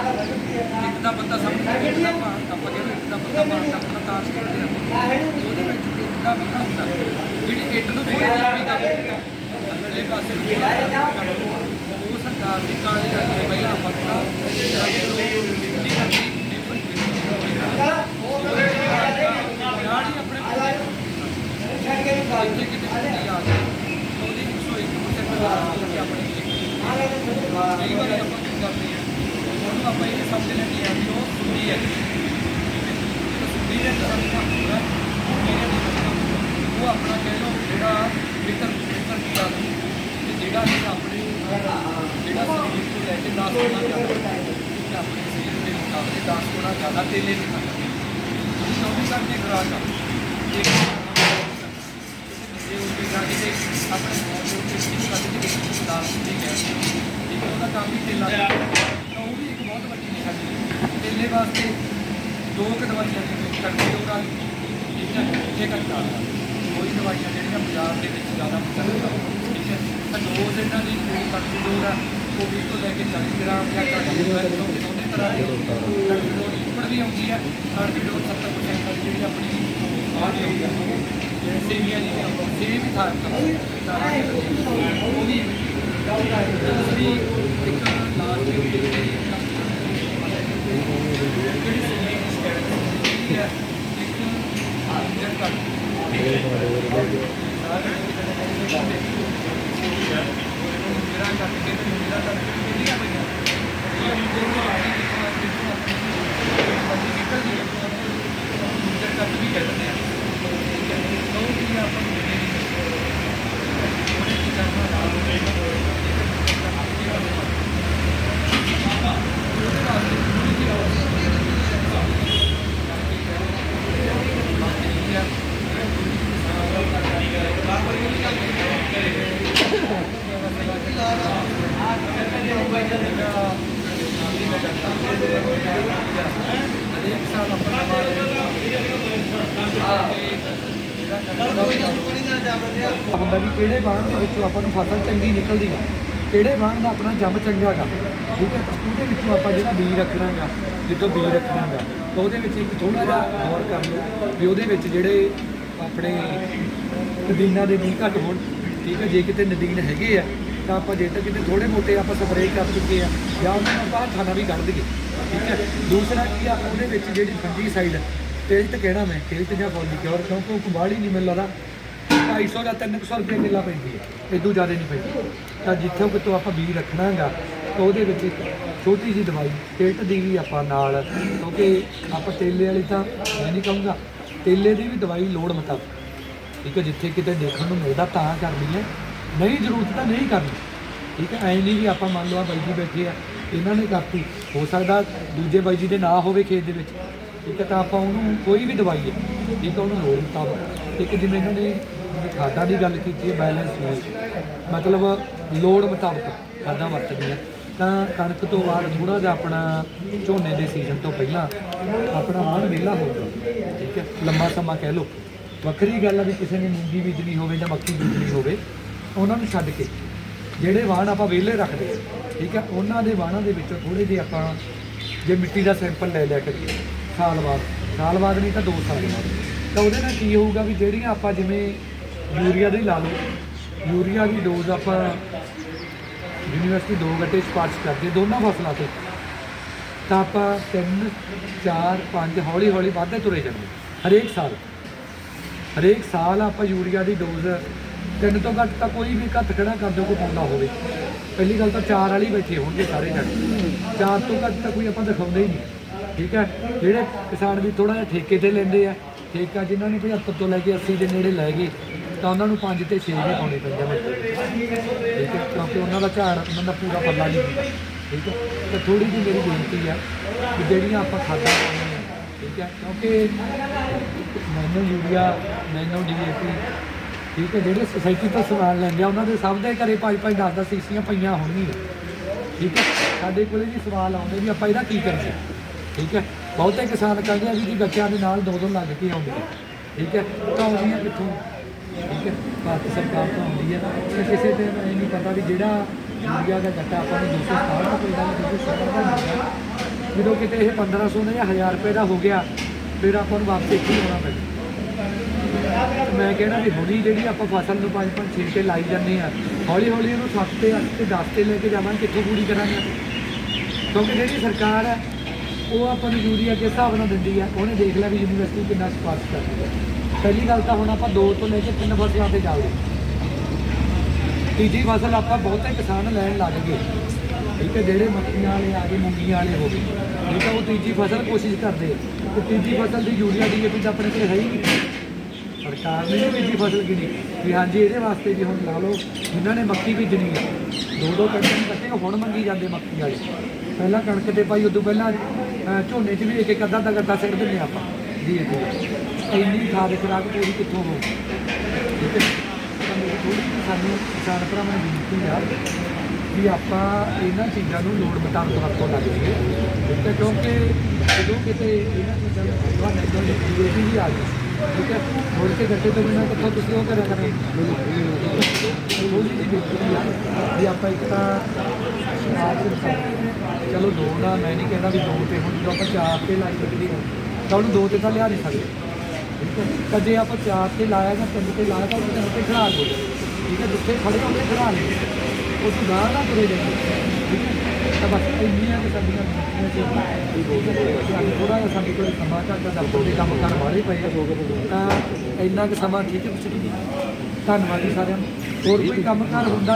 ਇੱਕ ਦਾ ਬੰਦਾ ਸਾਹਮਣੇ ਇੱਕ ਦਾ ਭਾਰ ਟੱਪ ਕੇ ਇੱਕ ਦਾ ਬੰਦਾ ਭਾਰ ਟੱਪਣਾ ਤਾਂ ਸਿੱਖਦੇ ਆ। ਉਹਦੇ ਵਿੱਚ ਇੱਕ ਦਾ ਬੰਦਾ ਹੁੰਦਾ। ਜਿਹੜੀ ਇੱਟ ਨੂੰ ਜਿਹੀ ਵੀ ਕਰ ਅਗਲੇ ਪਾਸੇ ਨੂੰ ਉਹ ਸਰਕਾਰ ਦੀ ਕਾਲੀ ਰੱਖੀ ਪਹਿਲਾਂ ਪੱਕਾ ਨਹੀਂ ਕਰਦੀ ਯਾਰੀ ਆਪਣੇ ਇੱਥੇ ਕਿਤੇ ਕਿਤੇ ਆ ਗਈ ਉਹਦੀ 101% ਲਾਜ਼ਮੀ ਹੈ ਆਪਣੀ ਕਈ ਵਾਰੀ ਆਪਾਂ ਕੀ ਕਰਦੇ ਹਾਂ ਉਹਨੂੰ ਆਪਾਂ ਇਹ ਸਮਝ ਲੈਂਦੇ ਹਾਂ ਕਿ ਉਹ ਸੁਣੀ ਹੈ। ਸੁਣੀ ਦੇ ਤਰ੍ਹਾਂ ਦਾ ਹੁੰਦਾ ਮੇਰੇ ਨਹੀਂ ਪਤਾ ਉਹ ਆਪਣਾ ਕਹਿ ਲਓ ਜਿਹੜਾ ਮਿੱਤਰ ਮਿੱਤਰ ਕੀ ਆ ਤੇ ਜਿਹੜਾ ਕਿ ਆਪਣੀ ਜਿਹੜਾ ਸਰੀਰ ਤੋਂ ਲੈ ਕੇ 10 ਗੁਣਾ ਜ਼ਿਆਦਾ ਤੇ ਆਪਣੇ ਸਰੀਰ ਦੇ ਮੁਕਾਬਲੇ 10 ਗੁਣਾ ਜ਼ਿਆਦਾ ਤੇਲੇ ਨਹੀਂ ਖਾਂਦਾ ਉਹ 24 ਘੰਟੇ ਖੁਰਾਕ ਆ। ਇੱਕ ਜੇ ਉਹ ਜਾ ਕੇ ਆਪਣੇ ਮੌਤ ਦੇ ਉੱਤੇ ਸਿੱਖ ਕਰਦੇ ਦੇ ਵਿੱਚ ਦਾਲ ਦੀ ਗੈਸ ਠੀਕ ਉਹਦਾ ਕੰਮ ਹੀ ਤੇਲਾ ਤਾਂ ਉਹ ਵੀ ਇੱਕ ਬਹੁਤ ਵੱਡੀ ਨਿਸ਼ਾਨੀ ਹੈ ਤੇਲੇ ਵਾਸਤੇ ਦੋ ਕੁ ਦਵਾਈਆਂ ਦੀ ਕੰਟਰੋਲ ਨਾਲ ਠੀਕ ਹੈ ਇੱਕ ਘੰਟਾ ਕੋਈ ਦਵਾਈਆਂ ਜਿਹੜੀਆਂ ਬਾਜ਼ਾਰ ਦੇ ਵਿੱਚ ਜ਼ਿਆਦਾ ਪਸੰਦ ਆ ਠੀਕ ਹੈ, ਤਾਂ ਡੋਜ਼ ਇਹਨਾਂ ਦੀ ਜੋ ਕੰਟਰੋਲ ਆ ਉਹ 20 ਤੋਂ ਲੈ ਕੇ 40 ਗ੍ਰਾਮ ਜਾਂ ਘੱਟ ਦੋਨੇ ਤਰ੍ਹਾਂ ਦੀ ਕੰਟਰੋਲ ਲਿਕਵਿਡ ਵੀ ਆਉਂਦੀ ਹੈ। ਔਰ ਡੋਜ਼ 70% ਵਾਲੀ ਜਿਹੜੀ ਆਪਣੀ ਬਾਹਰ ਦੀ ਆਉਂਦੀ ਹੈ। ਜੈਸੇ ਜੀ ਇਹ ਵੀ ਥਾ ਉਹ ਵੀ ਦੂਸਰੀ ਇੱਕ ਲਾਸਟ ਦੇ ਉੱਤੇ ਜਿਹੜੀ ਜਿਹੜੀ ਸੁਣੀ ਦੀ ਹੈ ਇੱਕ ਜਨ ਕਰ ਮੇਰਾ ਕੱਟ ਮੇਰਾ ਕੱਟ ਕੇ ਕਿੰਨੀਆਂ ਪਈਆਂ ਇਹ ਜਦੋਂ ਆ ਗਈ ਕਿਥੋਂ ਆ ਕਿਥੋਂ ਆਪਣੀ ਬੰਦੀ ਨਿਕਲਦੀ ਹੈ ਜਨ ਕੱਟ ਵੀ ਕਹਿ ਦਿੰਦੇ ਆ ਤੋਂ ਵੀ ਆਪਾਂ ਨੂੰ ਮਿਲੇ ਨਹੀਂ ਉਹਨੇ ਕੀ ਕਰਨਾ ਨਾਲ ਉਹਦੇ ਵਾਸਤੇ ਥੋੜੀ ਜਿਹੀ ਹਰੇਕ ਸਾਲ ਆਪਣਾ ਹੁੰਦਾ ਵੀ ਕਿਹੜੇ ਬਾਣ ਦੇ ਵਿੱਚੋਂ ਆਪਾਂ ਨੂੰ ਫਸਲ ਚੰਗੀ ਨਿਕਲਦੀ ਹੈ ਕਿਹੜੇ ਬਾਣ ਦਾ ਆਪਣਾ ਜੰਮ ਚੰਗਾ ਗਾ ਠੀਕ ਹੈ? ਉਹਦੇ ਵਿੱਚੋਂ ਆਪਾਂ ਜਿਹੜਾ ਬੀਜ ਰੱਖਣਾਗਾ ਜਿੱਦੋਂ ਬੀਜ ਰੱਖਣਾਗਾ ਤਾਂ ਉਹਦੇ ਵਿੱਚ ਇੱਕ ਥੋੜਾ ਜਿਹਾ ਗੌਰ ਕਰ ਲਓ ਵੀ ਉਹਦੇ ਵਿੱਚ ਜਿਹੜੇ ਆਪਣੇ ਨਦੀਨਾਂ ਦੇ ਬੀਜ ਘੱਟ ਹੋਣ। ਠੀਕ ਹੈ? ਜੇ ਕਿਤੇ ਨਦੀਨ ਹੈਗੇ ਆ ਤਾਂ ਆਪਾਂ ਜੇ ਤਾਂ ਕਿਤੇ ਥੋੜੇ ਮੋਟੇ ਆਪਾਂ ਸਪਰੇਅ ਕਰ ਚੁੱਕੇ ਆ, ਜਾਂ ਉਹਨਾਂ ਨੂੰ ਆਪਾਂ ਹੱਥਾਂ ਨਾਲ ਵੀ ਕੱਢ ਦਈਏ, ਠੀਕ ਹੈ? ਦੂਸਰਾ ਕੀ ਆ, ਉਹਦੇ ਵਿੱਚ ਜਿਹੜੀ ਫੰਜੀ ਸਾਈਡ ਤੇਲ ਤੇ ਕਹਿਣਾ ਮੈਂ ਤੇਲ ਤੇ ਜਾਂ ਕਿਉਂ? ਕਿਉਂਕਿ ਉਹ ਬਾਹਲੀ ਨਹੀਂ ਮੈਨੂੰ ਲੱਗਦਾ। 250 ਜਾਂ 300 ਰੁਪਏ ਕਿੱਲਾ ਪੈਂਦੀ ਹੈ ਇਦੋਂ ਜ਼ਿਆਦਾ ਨਹੀਂ ਪੈਂਦੀ। ਤਾਂ ਜਿੱਥੋਂ ਕਿਤੋਂ ਆਪਾਂ ਬੀਜ ਰੱਖਣਾਗਾ, ਤਾਂ ਉਹਦੇ ਵਿੱਚ ਇੱਕ ਛੋਟੀ ਜਿਹੀ ਦਵਾਈ ਟਿਲਟ ਦੀ ਵੀ ਆਪਾਂ ਨਾਲ, ਕਿਉਂਕਿ ਆਪਾਂ ਤੇਲੇ ਵਾਲੀ ਤਾਂ ਮੈਂ ਨਹੀਂ ਕਹੂੰਗਾ, ਤੇਲੇ ਦੀ ਵੀ ਦਵਾਈ ਲੋੜ ਮੁਤਾਬਕ, ਠੀਕ ਹੈ? ਜਿੱਥੇ ਕਿਤੇ ਦੇਖਣ ਨੂੰ ਮਿਲਦਾ ਤਾਂ ਕਰਨੀ ਹੈ। ਨਹੀਂ, ਜ਼ਰੂਰਤ ਤਾਂ ਨਹੀਂ ਕਰਨੀ। ਠੀਕ ਹੈ, ਐਂ ਨਹੀਂ ਵੀ ਆਪਾਂ ਮੰਨ ਲਓ ਆਹ ਬਾਈ ਜੀ ਬੈਠੇ ਆ, ਇਹਨਾਂ ਨੇ ਕਰਤੀ। ਹੋ ਸਕਦਾ ਦੂਜੇ ਬਾਈ ਜੀ ਦੇ ਨਾ ਹੋਵੇ ਖੇਤ ਦੇ ਵਿੱਚ। ਠੀਕ ਹੈ ਤਾਂ ਆਪਾਂ ਉਹਨੂੰ ਕੋਈ ਵੀ ਦਵਾਈ ਹੈ ਠੀਕ ਹੈ, ਉਹਨੂੰ ਲੋੜ ਮੁਤਾਬਕ ਇੱਕ ਜਿਵੇਂ ਇਹਨਾਂ ਨੇ ਖਾਦਾਂ ਦੀ ਗੱਲ ਕੀਤੀ ਹੈ ਬੈਲੈਂਸ ਮਤਲਬ ਲੋੜ ਮੁਤਾਬਕ ਖਾਦਾਂ ਵਰਤਣੀਆਂ। ਤਾਂ ਕਣਕ ਤੋਂ ਬਾਅਦ ਥੋੜਾ ਜਿਹਾ ਆਪਣਾ ਝੋਨੇ ਦੇ ਸੀਜ਼ਨ ਤੋਂ ਪਹਿਲਾਂ ਆਪਣਾ ਮਨ ਵਿਹਲਾ ਹੋ ਠੀਕ ਹੈ। ਲੰਮਾ ਸਮਾਂ ਕਹਿ ਲਓ। ਵੱਖਰੀ ਗੱਲ ਆ ਵੀ ਕਿਸੇ ਨੇ ਮੂੰਗੀ ਬੀਜਣੀ ਹੋਵੇ ਜਾਂ ਮੱਕੀ ਬੀਜਣੀ ਹੋਵੇ। ਉਹਨਾਂ ਨੂੰ ਛੱਡ ਕੇ। ਜਿਹੜੇ ਵਾਹਣ ਆਪਾਂ ਵਿਹਲੇ ਰੱਖਦੇ ਹਾਂ, ਠੀਕ ਹੈ ਉਹਨਾਂ ਦੇ ਵਾਹਣਾਂ ਦੇ ਵਿੱਚੋਂ ਥੋੜੇ ਜਿਹੇ ਆਪਾਂ ਜੇ ਮਿੱਟੀ ਦਾ ਸੈਂਪਲ ਲੈ ਲਿਆ ਕਰੀਏ ਸਾਲ ਬਾਅਦ। ਸਾਲ ਬਾਅਦ ਨਹੀਂ ਤਾਂ 2 ਸਾਲ ਬਾਅਦ। ਤਾਂ ਉਹਦੇ ਨਾਲ ਕੀ ਹੋਊਗਾ ਵੀ ਜਿਹੜੀਆਂ ਆਪਾਂ ਜਿਵੇਂ ਯੂਰੀਆ ਦੀ ਲਾ ਲਓ ਯੂਰੀਆ ਦੀ ਡੋਜ਼ ਆਪਾਂ ਯੂਨੀਵਰਸਿਟੀ ਦੋ ਗੱਟੇ ਸਪਾਰਸ਼ ਕਰਦੇ ਦੋਨਾਂ ਫਸਲਾਂ ਤੇ ਤਾਂ ਆਪਾਂ 3 4 5 ਹੌਲੀ ਹੌਲੀ ਵੱਧਦੇ ਤੁਰੇ ਜਾਂਦੇ। ਹਰੇਕ ਸਾਲ। ਹਰੇਕ ਸਾਲ ਆਪਾਂ ਯੂਰੀਆ ਦੀ ਡੋਜ਼ ਤਿੰਨ ਤੋਂ ਘੱਟ ਤਾਂ ਕੋਈ ਵੀ ਘੱਟ ਖੜਾ ਕਰ ਦਿਓ, ਕੋਈ ਪਾਉਂਦਾ ਹੋਵੇ। ਪਹਿਲੀ ਗੱਲ ਤਾਂ ਚਾਰ ਵਾਲੀ ਬੈਠੇ ਹੋਣਗੇ ਸਾਰੇ ਜਣੇ। ਚਾਰ ਤੋਂ ਘੱਟ ਤਾਂ ਕੋਈ ਆਪਾਂ ਦਿਖਾਉਂਦੇ ਹੀ ਨਹੀਂ। ਠੀਕ ਹੈ? ਜਿਹੜੇ ਕਿਸਾਨ ਵੀ ਥੋੜਾ ਜਿਹਾ ਠੇਕੇ ਤੇ ਲੈਂਦੇ ਆ, ਠੇਕਾ ਜਿਨ੍ਹਾਂ ਨੇ 75 ਤੋਂ ਲੈ ਕੇ 80 ਦੇ ਨੇੜੇ ਲੈ ਗਏ, ਤਾਂ ਉਹਨਾਂ ਨੂੰ 5 ਤੇ 6 ਵੀ ਪਾਉਣੇ ਪੈਂਦੇ ਨੇ ਠੀਕ ਹੈ? ਕਿਉਂਕਿ ਉਹਨਾਂ ਦਾ ਝਾੜ, ਉਹਨਾਂ ਦਾ ਪੂਰਾ ਪੱਲਾ ਨਹੀਂ ਹੁੰਦਾ। ਠੀਕ ਹੈ? ਤਾਂ ਥੋੜੀ ਜਿਹੀ ਮੇਰੀ ਬੇਨਤੀ ਆ ਕਿ ਜਿਹੜੀਆਂ ਆਪਾਂ ਖਾਦਾਂ ਠੀਕ ਹੈ? ਕਿਉਂਕਿ ਮੈਨੂੰ ਯੂਰੀਆ, ਮੈਨੂੰ ਡੀਏਪੀ ਠੀਕ ਹੈ, ਜਿਹੜੇ ਸੁਸਾਇਟੀ ਤੋਂ ਸਮਾਨ ਲੈਂਦੇ ਆ, ਉਹਨਾਂ ਦੇ ਸਭ ਦੇ ਘਰੇ ਪੰਜ ਪੰਜ 10 10 ਸੀਸੀਆਂ ਪਈਆਂ ਹੋਣਗੀਆਂ। ਠੀਕ ਹੈ, ਸਾਡੇ ਕੋਲੇ ਵੀ ਸਵਾਲ ਆਉਂਦੇ ਵੀ ਆਪਾਂ ਇਹਦਾ ਕੀ ਕਰੀਏ? ਠੀਕ ਹੈ, ਬਹੁਤੇ ਕਿਸਾਨ ਕਹਿੰਦੇ ਆ ਵੀ ਜੀ ਬੱਚਿਆਂ ਦੇ ਨਾਲ ਦੋ ਦੋ ਲੱਗ ਕੇ ਆਉਂਦੇ ਆ। ਠੀਕ ਹੈ, ਤਾਂ ਆਉਂਦੀਆਂ ਕਿੱਥੋਂ? ਠੀਕ ਹੈ, ਭਾਰਤ ਸਰਕਾਰ ਤੋਂ ਆਉਂਦੀ ਹੈ ਤੇ ਕਿਸੇ ਤੇ ਇਹ ਨਹੀਂ ਪਤਾ ਵੀ ਜਿਹੜਾ ਯੂਰੀਆ ਦਾ ਗੱਟਾ ਆਪਾਂ ਨੂੰ 260 ਰੁਪਏ ਦਾ 260 ਦਾ ਮਿਲਦਾ ਜਦੋਂ ਕਿਤੇ ਇਹ 1500 ਦਾ ਜਾਂ 1000 ਰੁਪਏ ਦਾ ਹੋ ਗਿਆ, ਫਿਰ ਆਪਾਂ ਨੂੰ ਵਾਪਸ ਇੱਥੇ ਹੀ ਆਉਣਾ ਪੈਂਦਾ। ਮੈਂ ਕਹਿਣਾ ਵੀ ਹੁਣੀ ਜਿਹੜੀ ਆਪਾਂ ਫਸਲ ਨੂੰ 5 5 6 ਤੇ ਲਾਈ ਜਾਂਦੇ ਆ ਹੌਲੀ ਹੌਲੀ ਉਹਨੂੰ 7 ਤੇ 8 ਤੇ 10 ਤੇ ਲੈ ਕੇ ਜਾਵਾਂਗੇ, ਕਿੱਥੋਂ ਪੂਰੀ ਕਰਾਂਗੇ ਕਿਉਂਕਿ ਜਿਹੜੀ ਸਰਕਾਰ ਹੈ, ਉਹ ਆਪਾਂ ਨੂੰ ਯੂਰੀਆ ਕਿਸ ਹਿਸਾਬ ਨਾਲ ਦਿੰਦੀ ਆ ਉਹਨੇ ਦੇਖ ਲਿਆ ਵੀ ਯੂਨੀਵਰਸਿਟੀ ਕਿੰਨਾ ਸਪਾਰਸ਼ ਕਰਦੀ ਹੈ। ਪਹਿਲੀ ਗੱਲ ਤਾਂ ਹੁਣ ਆਪਾਂ ਦੋ ਤੋਂ ਲੈ ਕੇ ਤਿੰਨ ਫਸਲਾਂ ਤੇ ਜਾਵਾਂਗੇ ਤੀਜੀ ਫਸਲ ਆਪਾਂ ਬਹੁਤੇ ਕਿਸਾਨ ਲੈਣ ਲੱਗ ਗਏ। ਠੀਕ ਹੈ, ਜਿਹੜੇ ਮੱਕੀਆਂ ਵਾਲੇ ਆ ਗਏ, ਮੂੰਗੀਆਂ ਵਾਲੇ ਹੋ ਗਏ। ਠੀਕ ਹੈ, ਉਹ ਤੀਜੀ ਫਸਲ ਕੋਸ਼ਿਸ਼ ਕਰਦੇ ਤੇ ਤੀਜੀ ਫਸਲ ਦੀ ਯੂਰੀਆ ਡੀਏਪੀ ਤਾਂ ਆਪਣੇ ਕੋਲ ਹੈ ਹੀ ਨਹੀਂ। ਸਰਕਾਰ ਨੇ ਵੀ ਤੀਜੀ ਫਸਲ ਗਿਣੀ। ਵੀ ਹਾਂਜੀ, ਇਹਦੇ ਵਾਸਤੇ ਵੀ ਹੁਣ ਲਾ ਲਓ, ਜਿਨ੍ਹਾਂ ਨੇ ਮੱਕੀ ਬੀਜਣੀ ਹੈ, ਦੋ ਦੋ ਕੱਟੇ ਕੱਟੇ ਹੁਣ ਮੰਗੀ ਜਾਂਦੇ ਮੱਕੀ ਵਾਲੇ। ਪਹਿਲਾਂ ਕਣਕ ਤੇ ਪਾਈ, ਉਦੋਂ ਪਹਿਲਾਂ ਝੋਨੇ 'ਚ ਵੀ ਇੱਕ ਇੱਕ ਅੱਧਾ ਅੱਧਾ ਗੱਟਾ ਸਿੱਟ ਦਿੰਦੇ ਆਪਾਂ, ਜੀ ਜੀ। ਇੰਨੀ ਖਾਦ ਖੁਰਾਕ ਪੂਰੀ ਕਿੱਥੋਂ ਹੋ ਠੀਕ ਹੈ ਸਾਨੂੰ ਕਿਸਾਨ ਭਰਾਵਾਂ ਨੂੰ ਬੇਨਤੀ ਆ ਵੀ ਆਪਾਂ ਇਹਨਾਂ ਚੀਜ਼ਾਂ ਨੂੰ ਲੋੜ ਮੁਤਾਬਕ ਵਰਤੋਂ ਲੱਗ ਜਾਈਏ ਠੀਕ ਹੈ, ਕਿਉਂਕਿ ਜਦੋਂ ਕਿਤੇ ਇਹਨਾਂ ਚੀਜ਼ਾਂ ਨੂੰ ਫੈਸਲਾ ਨਹੀਂ ਹੋਇਆ ਡੀਏਪੀ ਵੀ ਆ ਗਈ ਠੀਕ ਹੈ, ਮੁੜ ਕੇ ਗੱਟੇ ਤੋਂ ਬਿਨਾਂ ਕਿੱਥੋਂ ਤੁਸੀਂ ਉਹ ਕਰਿਆ ਕਰਾਂਗੇ। ਥੋੜ੍ਹੀ ਜਿਹੀ ਬੇਨਤੀ ਆ ਵੀ ਆਪਾਂ ਇੱਕ ਤਾਂ ਸ਼ਰਾਬ ਚਲੋ ਦੋ ਦਾ ਮੈਂ ਨਹੀਂ ਕਹਿੰਦਾ ਵੀ ਦੋ ਤੇ ਹੁਣ ਜਦੋਂ ਆਪਾਂ ਚਾਰ ਤੇ ਲਾਈ ਹਾਂ, ਤਾਂ ਉਹਨੂੰ ਦੋ ਤੇ ਤਾਂ ਲਿਆ ਨਹੀਂ ਸਕਦੇ। ਠੀਕ ਹੈ, ਤਾਂ ਜੇ ਆਪਾਂ ਚਾਰ ਤੇ ਲਾਇਆ ਜਾਂ ਤਿੰਨ ਤੇ ਲਾਇਆ ਤਾਂ ਉਹਦੇ ਉੱਤੇ ਖੜਾ ਲਓ ਠੀਕ ਹੈ, ਜਿੱਥੇ ਖੜੇ ਉਹਦੇ ਖੜਾ ਲਓ ਉਸ ਤੋਂ ਬਾਹਰ ਨਾ ਤੁਰੇ ਜਾਈਏ ਠੀਕ ਹੈ ਤਾਂ ਬਸ ਇੰਨੀਆਂ ਕਿ ਸਾਡੀਆਂ ਬੇਨਤੀਆਂ ਥੋੜਾ ਜਿਹਾ ਸਾਡੇ ਕੋਲ ਸਮਾਂ ਘੱਟ ਦਾ ਦਫ਼ਤਰ ਦੇ ਕੰਮ ਕਰ ਵਾਲੇ ਪਏ ਆ। ਤਾਂ ਇੰਨਾ ਕੁ ਸਮਾਂ ਠੀਕ ਹੈ ਕੁਛ ਨਹੀਂ ਧੰਨਵਾਦ ਜੀ ਸਾਰਿਆਂ ਨੂੰ। ਹੋਰ ਕੋਈ ਕੰਮ ਕਾਰ ਹੁੰਦਾ